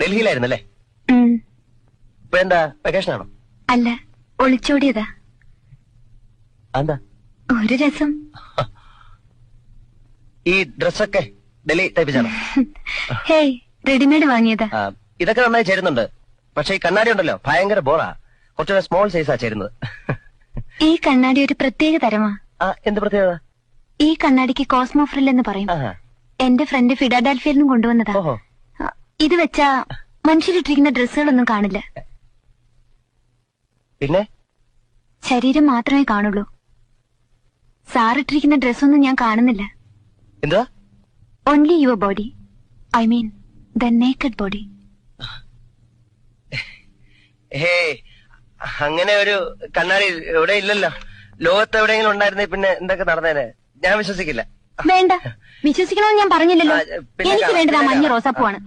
ഡൽഹിയിലായിരുന്നല്ലേ? ഇപ്പൊ എന്താ വെക്കേഷൻ ആണോ? അല്ല ഒളിച്ചോടിയതാ. എന്താ ഒരു രസം. ഈ ഡ്രസ്സൊക്കെ ഡൽഹി തയ്പ്പിച്ചാണോ ഹേയ് റെഡിമെയ്ഡ് വാങ്ങിയതാ. ഇതൊക്കെ നന്നായി ചേരുന്നുണ്ട്. പക്ഷെ ഈ കണ്ണാടി ഉണ്ടല്ലോ ഭയങ്കര ബോറാ. കുറച്ചുകൂടെ സ്മോൾ സൈസാ ചേരുന്നത്. ഈ കണ്ണാടി ഒരു പ്രത്യേക തരമാ. എന്ത് പ്രത്യേകത? ഈ കണ്ണാടിക്ക് കോസ്മോ ഫ്രിൽ എന്ന് പറയും. എന്റെ ഫ്രണ്ട് ഫിഡാഡാൽഫിയിൽ നിന്നും കൊണ്ടുവന്നതാ. ഇത് വെച്ചാ മനുഷ്യരിട്ടിരിക്കുന്ന ഡ്രസ്സുകളൊന്നും കാണില്ല. പിന്നെ? ശരീരം മാത്രമേ കാണുള്ളൂ. സാറിട്ടിരിക്കുന്ന ഡ്രസ്സൊന്നും ഞാൻ കാണുന്നില്ല. എന്താ? Only your body I mean the naked body hey അങ്ങനെ ഒരു കണ്ണാടി ഇവിടെ ഇല്ലല്ലോ. ലോകത്ത് എവിടെയെങ്കിലും ഉണ്ടായിരുന്നേ പിന്നെ എന്തൊക്കെ നടന്നേനെ? ഞാൻ വിശ്വസിക്കില്ല. വേണ്ട. വിശ്വസിക്കണമെന്ന് ഞാൻ പറഞ്ഞില്ലല്ലോ. എനിക്ക് വേണ്ടത് ആ മഞ്ഞ റോസാപ്പൂ ആണ്